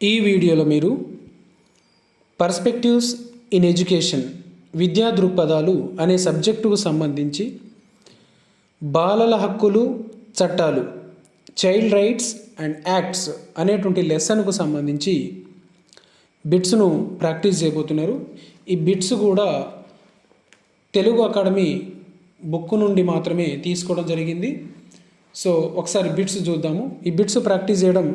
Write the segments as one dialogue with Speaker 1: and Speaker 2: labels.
Speaker 1: ఈ వీడియోలో మీరు పర్స్పెక్టివ్స్ ఇన్ ఎడ్యుకేషన్ విద్యా దృక్పథాలు అనే సబ్జెక్టుకు సంబంధించి బాలల హక్కులు చట్టాలు చైల్డ్ రైట్స్ అండ్ యాక్ట్స్ అనేటువంటి లెసన్కు సంబంధించి బిట్స్ను ప్రాక్టీస్ చేయబోతున్నారు. ఈ బిట్స్ కూడా తెలుగు అకాడమీ బుక్ నుండి మాత్రమే తీసుకోవడం జరిగింది. సో ఒకసారి బిట్స్ చూద్దాము. ఈ బిట్స్ ప్రాక్టీస్ చేయడం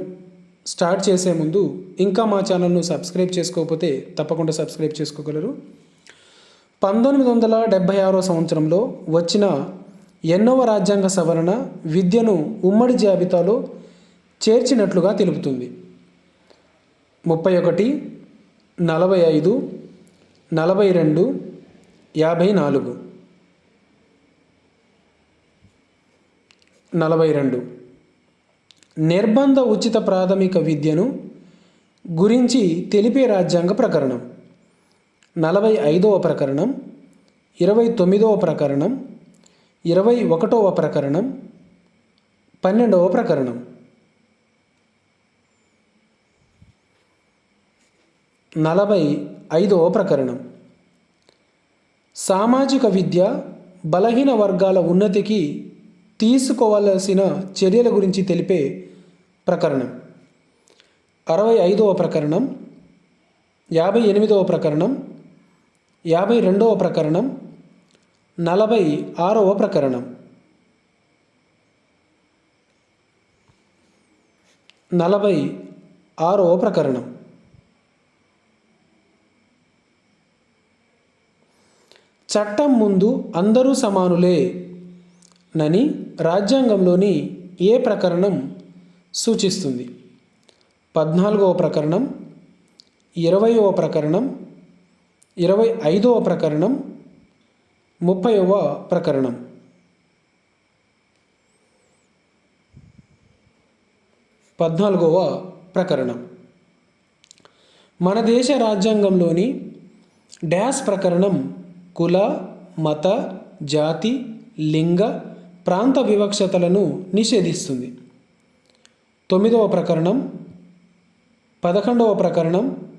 Speaker 1: స్టార్ట్ చేసే ముందు ఇంకా మా ఛానల్ను సబ్స్క్రైబ్ చేసుకోకపోతే తప్పకుండా సబ్స్క్రైబ్ చేసుకోగలరు. పంతొమ్మిది వందల డెబ్భై ఆరో సంవత్సరంలో వచ్చిన ఎన్నవ రాజ్యాంగ సవరణ విద్యను ఉమ్మడి జాబితాలో చేర్చినట్లుగా తెలుపుతుంది. ముప్పై ఒకటి నలభై ఐదు నలభై రెండు యాభై నాలుగు. నలభై రెండు. నిర్బంధ ఉచిత ప్రాథమిక విద్యను గురించి తెలిపే రాజ్యాంగ ప్రకరణం. నలభై ఐదవ ప్రకరణం ఇరవై తొమ్మిదవ ప్రకరణం ఇరవై ఒకటవ ప్రకరణం పన్నెండవ ప్రకరణం. నలభై ఐదవ ప్రకరణం సామాజిక విద్య బలహీన వర్గాల ఉన్నతికి తీసుకోవలసిన చర్యల గురించి తెలిపే ప్రకరణం. అరవై ఐదవ ప్రకరణం యాభై ఎనిమిదవ ప్రకరణం యాభై రెండవ ప్రకరణం నలభై ఆరవ ప్రకరణం. నలభై ఆరవ ప్రకరణం. చట్టం ముందు అందరూ సమానులే. నని రాజ్యాంగంలోని ఏ ప్రకరణం సూచిస్తుంది? పద్నాలుగవ ప్రకరణం ఇరవయవ ప్రకరణం ఇరవై ఐదవ ప్రకరణం ముప్పైవ ప్రకరణం. పద్నాలుగవ ప్రకరణం. మన దేశ రాజ్యాంగంలోని డ్యాష్ ప్రకరణం కుల మత జాతి లింగ ప్రాంత వివక్షతలను నిషేధిస్తుంది. తొమ్మిదవ ప్రకరణం పదకొండవ ప్రకరణం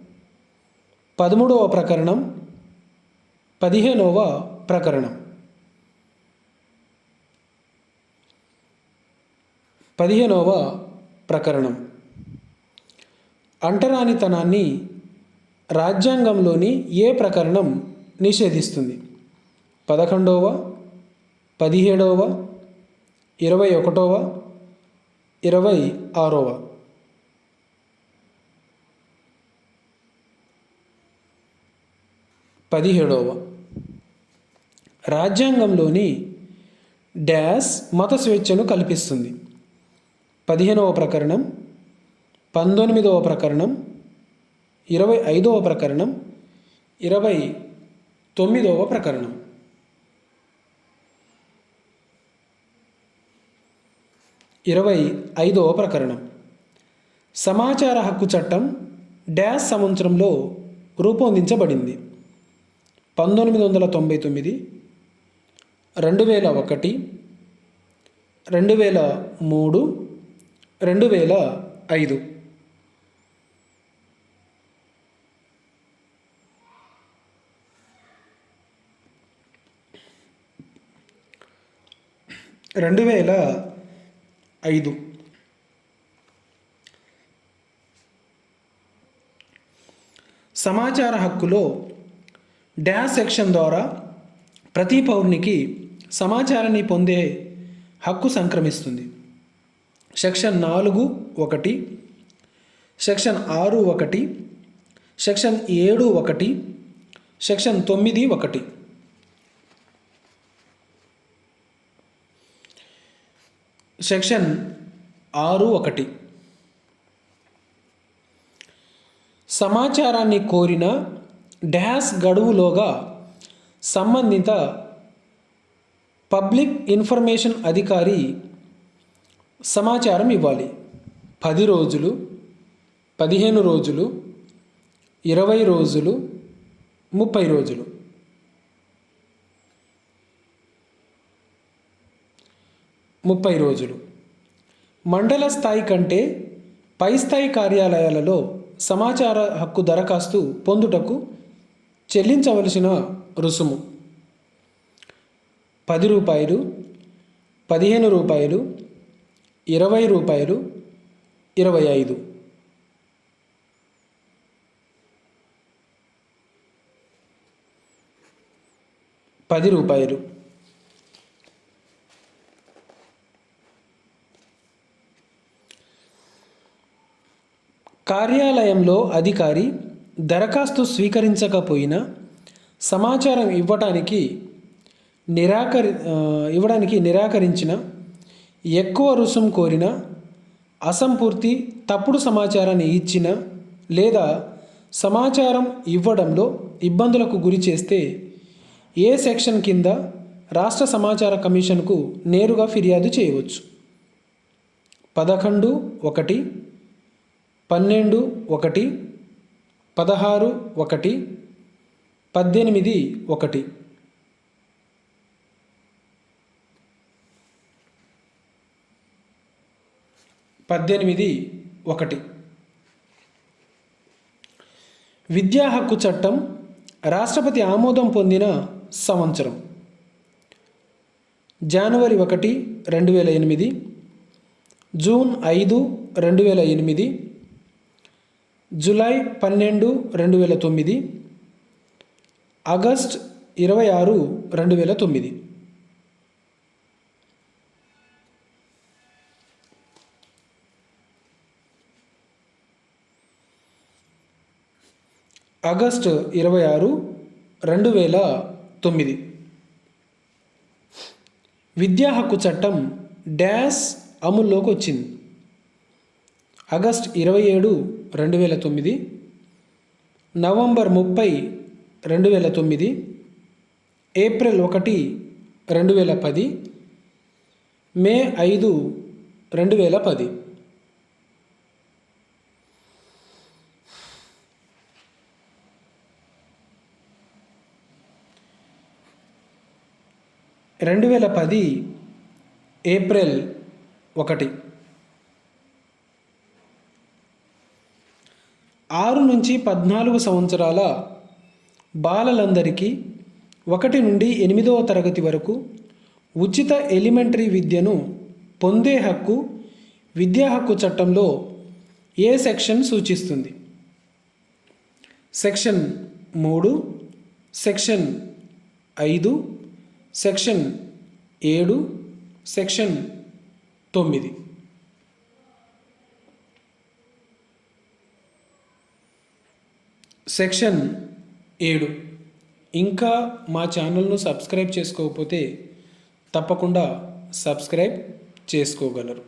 Speaker 1: పదమూడవ ప్రకరణం పదిహేనవ ప్రకరణం. పదిహేనవ ప్రకరణం. అంటరానితనాన్ని రాజ్యాంగంలోని ఏ ప్రకరణం నిషేధిస్తుంది? పదకొండవ పదిహేడవ ఇరవై ఒకటవ ఇరవై ఆరవ. పదిహేడవ. రాజ్యాంగంలోని డ్యాస్ మత స్వేచ్ఛను కల్పిస్తుంది. పదిహేనవ ప్రకరణం పంతొమ్మిదవ ప్రకరణం ఇరవై ఐదవ ప్రకరణం ఇరవై తొమ్మిదవ ప్రకరణం. ఇరవై ఐదవ ప్రకరణం. సమాచార హక్కు చట్టం డ్యాష్ సంవత్సరంలో రూపొందించబడింది. పంతొమ్మిది వందల తొంభై తొమ్మిది రెండు వేల ఒకటి రెండు వేల మూడు రెండు వేల ఐదు. రెండు వేల ఐదు. సమాచార హక్కులో డ్యాష్ సెక్షన్ ద్వారా ప్రతి పౌరునికి సమాచారాన్ని పొందే హక్కు సంక్రమిస్తుంది. సెక్షన్ నాలుగు ఒకటి సెక్షన్ ఆరు ఒకటి సెక్షన్ ఏడు ఒకటి సెక్షన్ తొమ్మిది ఒకటి. సెక్షన్ ఆరు ఒకటి. సమాచారాన్ని కోరిన డ్యాష్ గడువులోగా సంబంధిత పబ్లిక్ ఇన్ఫర్మేషన్ అధికారి సమాచారం ఇవ్వాలి. పది రోజులు పదిహేను రోజులు ఇరవై రోజులు ముప్పై రోజులు. ముప్పై రోజులు. మండల స్థాయి కంటే పై స్థాయి కార్యాలయాలలో సమాచార హక్కు దరఖాస్తు పొందుటకు చెల్లించవలసిన రుసుము. పది రూపాయలు పదిహేను రూపాయలు ఇరవై రూపాయలు ఇరవై ఐదు. పది రూపాయలు. కార్యాలయంలో అధికారి దరఖాస్తు స్వీకరించకపోయినా సమాచారం ఇవ్వటానికి నిరాకరి ఇవ్వడానికి నిరాకరించిన ఎక్కువ రుసుం కోరిన అసంపూర్తి తప్పుడు సమాచారాన్ని ఇచ్చిన లేదా సమాచారం ఇవ్వడంలో ఇబ్బందులకు గురి చేస్తే ఏ సెక్షన్ కింద రాష్ట్ర సమాచార కమిషన్కు నేరుగా ఫిర్యాదు చేయవచ్చు. పదకొండు ఒకటి పన్నెండు ఒకటి పదహారు ఒకటి పద్దెనిమిది ఒకటి. పద్దెనిమిది ఒకటి. విద్యా హక్కు చట్టం రాష్ట్రపతి ఆమోదం పొందిన సంవత్సరం. జనవరి ఒకటి రెండు వేల ఎనిమిది. జూన్ ఐదు రెండు వేల ఎనిమిది. జులై పన్నెండు రెండు వేల తొమ్మిది ఆగస్ట్ ఇరవై ఆరు రెండు వేల తొమ్మిది. ఆగస్ట్ ఇరవై ఆరు రెండు వేల తొమ్మిది. విద్యా హక్కు చట్టం డ్యాష్ అమల్లోకి వచ్చింది. ఆగస్ట్ ఇరవై ఏడు రెండు వేల తొమ్మిది నవంబర్ ముప్పై రెండు వేల తొమ్మిది ఏప్రిల్ ఒకటి రెండు వేల పది మే ఐదు రెండు వేల పది. రెండు వేల పది ఏప్రిల్ ఒకటి. ఆరు నుంచి పద్నాలుగు సంవత్సరాల బాలలందరికీ ఒకటి నుండి ఎనిమిదవ తరగతి వరకు ఉచిత ఎలిమెంటరీ విద్యను పొందే హక్కు విద్యా హక్కు చట్టంలో ఏ సెక్షన్ సూచిస్తుంది? సెక్షన్ మూడు సెక్షన్ ఐదు సెక్షన్ ఏడు సెక్షన్ తొమ్మిది. సెక్షన్ ఏడు. ఇంకా మా ఛానల్ను సబ్స్క్రైబ్ చేసుకోకపోతే తప్పకుండా సబ్స్క్రైబ్ చేసుకోగలరు.